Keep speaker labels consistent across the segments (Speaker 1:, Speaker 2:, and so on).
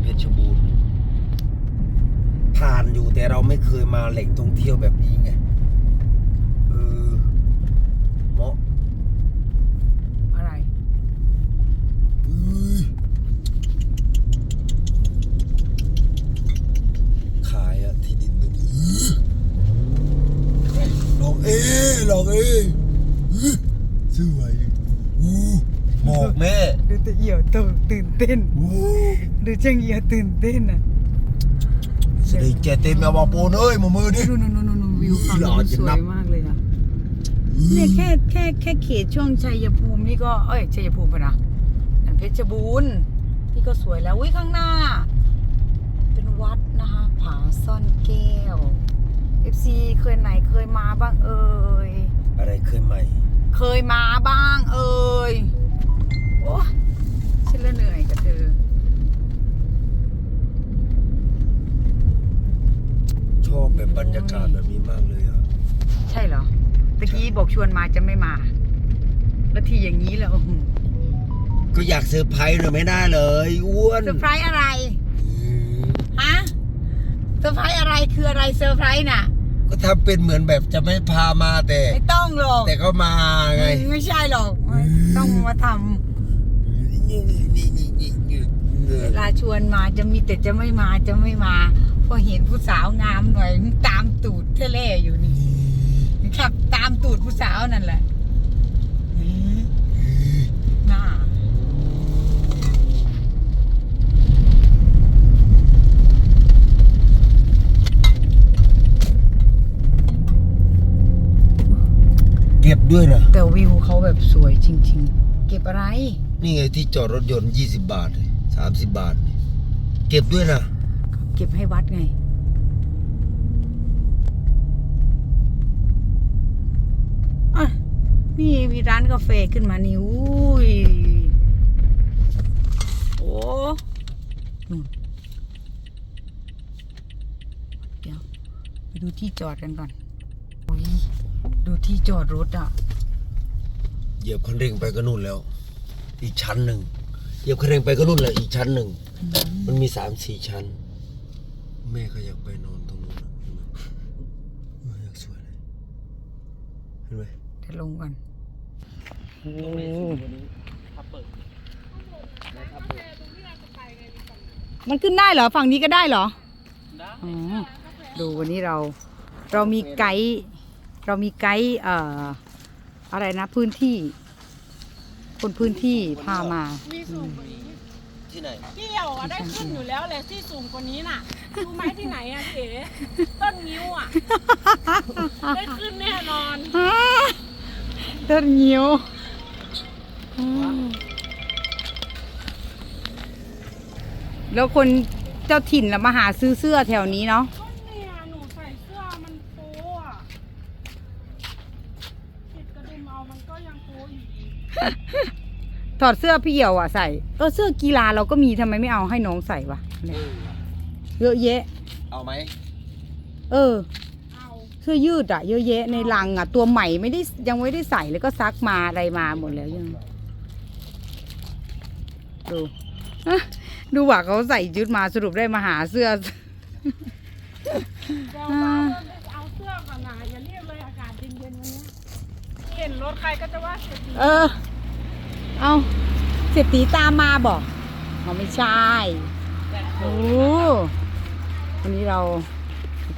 Speaker 1: เพชรบูรณ์ผ่านอยู่แต่เราไม่เคยมาแหล่งท่องเที่ยวแบบนี้ไงเออเหมาะ
Speaker 2: อะไร
Speaker 1: ขายอะที่ดินตรงนี้ลองเอ้ลองเอ้สวยอู้ หมอกแม่
Speaker 2: ดูแต่เหี่ยวตื่นตื่นเต้น
Speaker 1: อู้
Speaker 2: ดูจังเหี่ยวตื่นเต้นอะ
Speaker 1: สวัสดีเจเต็มเอาบอปูนเอ้ยมามือดิ
Speaker 2: นู่นนู่นนู่นนู่นวิวฝั่ง
Speaker 1: หล่อ
Speaker 2: นู้น
Speaker 1: จะ
Speaker 2: สว
Speaker 1: นั
Speaker 2: ย
Speaker 1: บ
Speaker 2: มากเลยอะเนี่ยแค่แค่แค่เขตช่วงชัยภูมินี่ก็ เอ้ยชัยภูมิปะนะอันเพชรบูรณ์นี่ก็สวยแล้วอุ้ยข้างหน้า เป็นวัดนะคะผาซ่อนแก้ว FC เคยไหนเคยมาบ้างเอ่ย
Speaker 1: อะไรเคยใหม่
Speaker 2: เคยมาบ้างเอ่ย โอ้ฉันละเหนื่อยกับเธอ
Speaker 1: ชอบแบบบรรยากาศแบบนี้มากเลยอะ
Speaker 2: ใช่เหรอตะกี้บอกชวนมาจะไม่มา แล้วทีอย่างนี้แล้วอื้อหือ
Speaker 1: ก็อยากเซอร์ไพรส์หน่อยไม่ได้เลยอ้วน
Speaker 2: เซอร์ไพรส์อะไร
Speaker 1: อืม
Speaker 2: ฮะ เซอร์ไพรส์อะไรคืออะไรเซอร์ไพรส์น่ะ
Speaker 1: ก็ทำเป็นเหมือนแบบจะไม่พามาแต่
Speaker 2: ไม่ต้องหรอก
Speaker 1: แต่ก็มาไง
Speaker 2: ไม่ใช่หรอกไม่ต้องมาทำ
Speaker 1: นี่นี่นี่นี่นี่นี่
Speaker 2: เวลาชวนมาจะมีแต่จะไม่มาจะไม่มา พอเห็นผู้สาวงามหน่อยตามตูดเทเล่อยู่นี่ขับตามตูดผู้สาวนั่นแหละหน่า
Speaker 1: เก็บด้วยนะ
Speaker 2: แต่วิวเขาแบบสวยจริง ๆ เก็บอะไร
Speaker 1: นี่ไงที่จอดรถยนต์20บาท30บาท เก็บด้วยนะ
Speaker 2: เก็บให้วัดไง อะ นี่มีร้านกาแฟขึ้นมานี่อุ้ย โอ้นู่นเดี๋ยว ไปดูที่จอดกันก่อนอุ้ยดูที่จอดรถอะ
Speaker 1: เหยียบคันเร่งไปก็นู่นแล้ว อีกชั้นหนึ่งเหยียบคันเร่งไปก็นู่นแล้วอีกชั้นหนึ่ง มันมีสามสี่ชั้น แม่ก็อยากไปนอนตรงนู้นนะเห็นไหมเอออยากสวยเลยเห็นไหม
Speaker 2: เดี๋ยวลงก่อนมันขึ้นได้เหรอ ฝั่งนี้ก็ได้เหรออ๋อดูวันนี้เรา เรามีไกด์ เรามีไกด์เอ่อ อะไรนะพื้นที่ คนพื้นที่พามา
Speaker 3: มีสูงกว่านี้
Speaker 1: ที่ไหน
Speaker 3: เกี่ยวอะได้ขึ้นอยู่แล้วเลยที่สูงกว่านี้น่ะรู้ไหมที่ไหนอะเก๋ต้นนิ้วอะได้ขึ้นแน่นอน
Speaker 2: ต้นงิ้วแล้วคนเจ้าถิ่นละมาหาซื้อเสื้อแถวนี้เนาะ
Speaker 3: ก็เนี่ยหนูใส่เสื้อมันโป๊อะติดกระดุมเอามันก็ยังโป๊อยู่ดี
Speaker 2: ถ อดเสื้อพี่เหี่ยวอะใส่เออเสื้อกีฬาเราก็มีทำไมไม่เอาให้น้องใส่วะเนี่ยเยอะแยะ
Speaker 1: เอาไหม
Speaker 2: เออ
Speaker 3: เอา
Speaker 2: เสื้อยืดอะเยอะแยะในลังอะตัวใหม่ไม่ได้ยังไม่ได้ใส่เลยก็ซักมาอะไรมาหมดแล้วยัง ดูอะดูว่าเขาใส่ชุดมาสรุปได้มาหาเสื้อ
Speaker 3: บอกว่าเอาเสื้อก่อนนะอย่าเรียกเลยอากาศเย็นๆวันนี้เห็นรถใครก็จะว่าเสียดี
Speaker 2: เออ เอาเสียตีตามมาบอกเขาไม่ใช่โอ้วันนี้เรา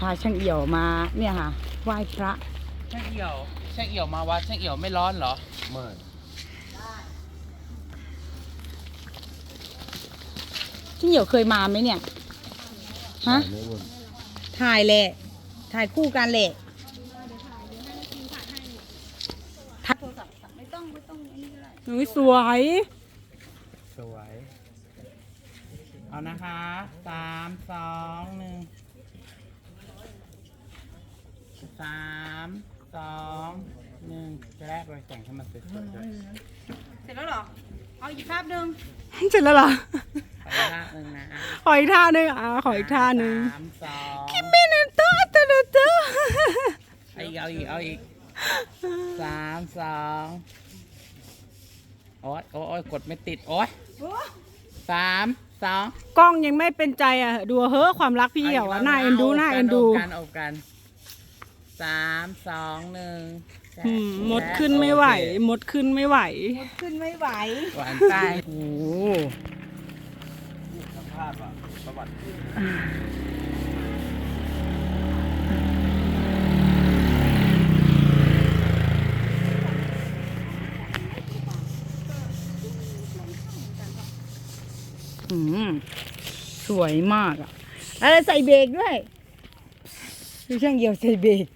Speaker 2: พาช่างเอี่ยวมาเนี่ยค่ะไหว้พระ
Speaker 4: ช่างเอี่ยวช่างเอี่ยวมาวัดช่างเอี่ยวไม่ร้อนเหรอ
Speaker 1: ไม่
Speaker 2: ช่างเอี่ยวเคยมาไหมเนี่ยฮะ
Speaker 1: ไม่อ้วน
Speaker 2: ถ่ายแหละถ่ายคู่กันแหละไม่ต้องไม่ต้อง หนูสวย
Speaker 4: สวย เอานะคะสามสองหนึ่งสามสองหนึ่งจะแรกเลยแต่งให้มันสวยๆด้วย
Speaker 2: เสร็จแล้วเหรอ เอาอีกภาพหนึ่งเสร็จแล้วเหรอ
Speaker 4: ขออีกท่าหนึ่งนะ
Speaker 2: ขออีกท่าหนึ่งอะขออีกท่าหนึ่ง
Speaker 4: สามสอง
Speaker 2: มินโตโตโตโต
Speaker 4: เอาอีกเอาอีกเอาอีกสามสอง โอ๊ยโอ๊ยโอ๊ยกดไม่ติด โอ๊ยสามสอง
Speaker 3: กล้องยังไม่เป็นใจอะ ดูเฮ้อความรักพี่เหี่ยวอะน่าเอ็นดูน่าเอ็นดู
Speaker 4: โอบกันโอบกันสามสองหนึ่ง
Speaker 3: อืมมดขึ้นไม่ไหวมดขึ้นไม่ไหว
Speaker 2: ขึ้นไม่ไหว
Speaker 4: หวานใจ
Speaker 2: โอ้
Speaker 1: สัมภาษณ์ว่าประวัติ
Speaker 2: อื สวยมากอะอะไรใส่เบรกด้วยดูช่างเหี่ยวใส่เบรก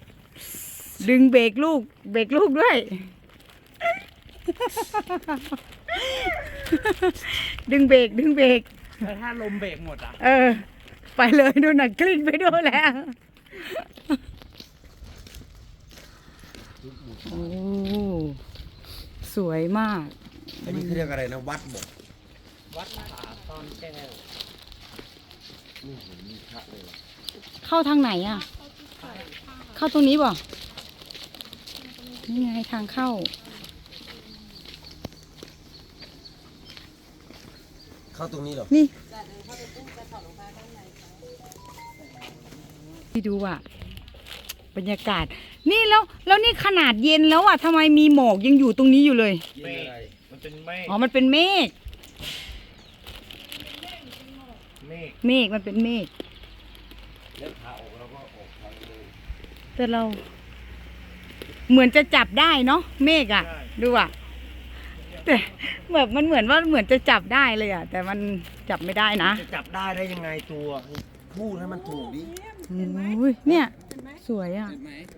Speaker 2: ดึงเบรกลูก เบรกลูกด้วย ดึงเบรกดึงเบรก
Speaker 4: แล้วถ้าลมเบรกหมดอะ
Speaker 2: เออ ไปเลยดูหนักกลิ้งไปด้วยแล้วโอ้สวยมาก
Speaker 1: อันนี้เขาเรียกอะไรนะ วัดบอก
Speaker 4: วัดผา ซ่อนแก้ว
Speaker 1: ไม่เห็นมีพระเลยว่ะ
Speaker 2: เข้าทางไหนอะ เข้าตรงนี้บ่นี่ไงทางเข้า
Speaker 1: เข้าตรงนี้เหรอ
Speaker 2: นี่พี่ดูอะ บรรยากาศ นี่แล้วแล้วนี่ขนาดเย็นแล้วอะทำไมมีหมอกยังอยู่ตรงนี้อยู่เลย
Speaker 1: เย็นอะไร
Speaker 4: มันเป็นเมฆ
Speaker 2: อ๋อ มันเป็นเมฆ
Speaker 4: เมฆ
Speaker 2: เมฆมันเป็นเมฆ
Speaker 1: แล้วขาออกเราก็ออกทางเลย
Speaker 2: แต่เรา เหมือนจะจับได้เนาะเมฆอะ ดูอะแต่แบบมันเหมือนว่าเหมือนจะจับได้เลยอะ แต่มันจับไม่ได้นะ
Speaker 1: จะจับได้ได้ยังไงตัวพูดให้มันถูกดิ
Speaker 2: อุ้ยเนี่ย สวยอะ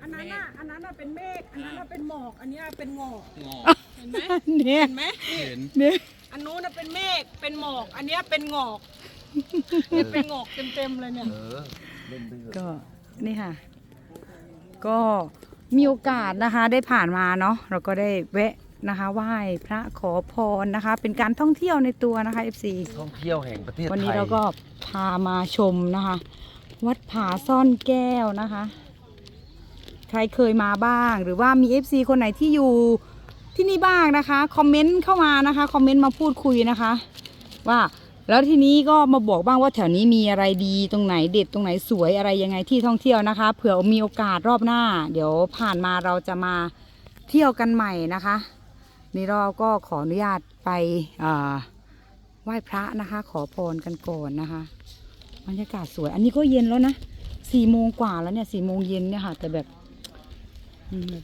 Speaker 3: อันนั้นอะอันนั้นอะเป็นเมฆอันนั้นอะเป็นหมอก อันนี้อะเป็นหงอก
Speaker 4: งอ
Speaker 3: เห็นไหม
Speaker 2: เนี่ย
Speaker 3: เห็นไหม
Speaker 4: เห็น
Speaker 2: เนี่ย
Speaker 3: อันนู้นน่ะเป็นเมฆเป็นหมอก อันเนี้ยเป็นหงอก เนี่ยเป็นหงอกเต็มๆเลยเนี่ย
Speaker 1: เออเล่นไปเถอะ
Speaker 2: ก็นี่ค่ะ ก็มีโอกาสนะคะได้ผ่านมาเนาะเราก็ได้แวะนะคะไหว้พระขอพรนะคะ เป็นการท่องเที่ยวในตัวนะคะ FC
Speaker 1: ท่องเที่ยวแห่งประเทศไทย
Speaker 2: วันนี้เราก็พามาชมนะคะ วัดผาซ่อนแก้วนะคะ ใครเคยมาบ้าง หรือว่ามี FC คนไหนที่อยู่ที่นี่บ้างนะคะคอมเมนต์เข้ามานะคะคอมเมนต์มาพูดคุยนะคะ ว่า แล้วทีนี้ก็มาบอกบ้างว่าแถวนี้มีอะไรดีตรงไหนเด็ดตรงไหนสวยอะไรยังไงที่ท่องเที่ยวนะคะ เผื่อมีโอกาสรอบหน้า เดี๋ยวผ่านมาเราจะมาเที่ยวกันใหม่นะคะ นี่เราก็ขออนุญาตไปไหว้พระนะคะ ขอพรกันก่อนนะคะบรรยากาศสวย อันนี้ก็เย็นแล้วนะสี่โมงกว่าแล้วเนี่ยสี่โมงเย็นเนี่ยค่ะ แต่แบบอืมอืม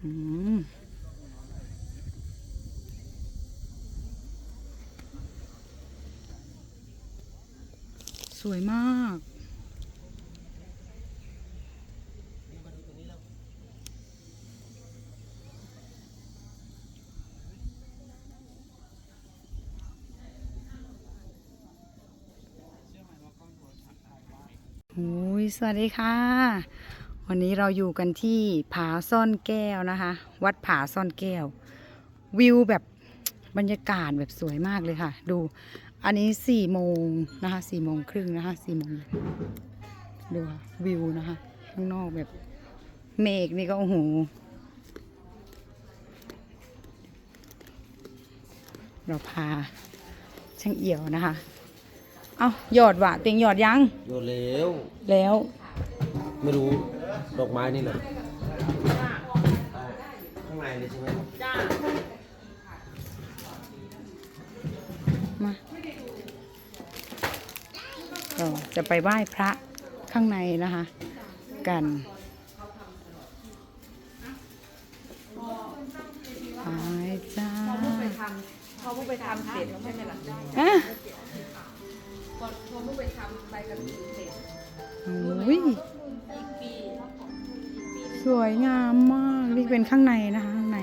Speaker 2: สวยมาก โอ้ย สวัสดีค่ะ วันนี้เราอยู่กันที่ผาซ่อนแก้วนะคะ วัดผาซ่อนแก้ว วิวแบบบรรยากาศแบบสวยมากเลยค่ะ ดู อันนี้สี่โมงนะคะสี่โมงครึ่งนะคะสี่โมงเย็นดูค่ะวิวนะคะ ข้างนอกแบบเมฆนี่ก็โอ้โหเราพาช่างเอี่ยวนะคะ เอาหยอดว่ะเต็งหยอดยัง
Speaker 1: โยนแล้ว
Speaker 2: แล้ว
Speaker 1: ไม่รู้ ดอกไม้นี่แหละข้างในเลยใช่ไหม
Speaker 2: มาก็จะไปไหว้พระข้างในนะคะ กันไปจ้าเขาไปทำเขาไปทำเสร็จใช่ไหมล่ะเขาไปทำใบกระถิ่นเสร็จโอ้ยส วยงามมาก นี่เป็นข้างในนะคะข้างใน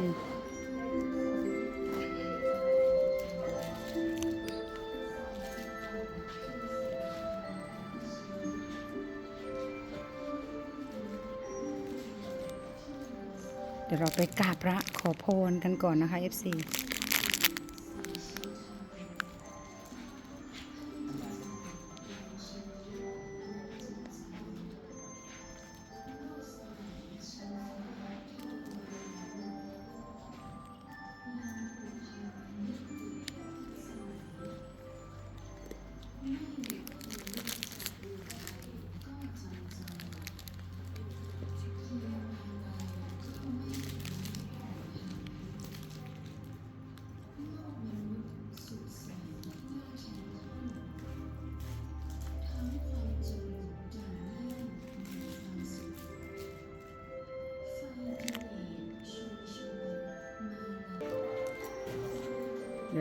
Speaker 2: เดี๋ยวเราไปกราบพระขอพรกันก่อนนะคะ FC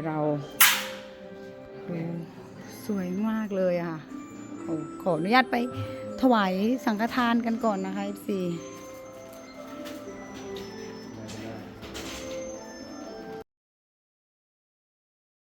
Speaker 2: เรา สวยมากเลยอะค่ะขอขออนุญาตไปถวายสังฆทานกันก่อนนะคะ FC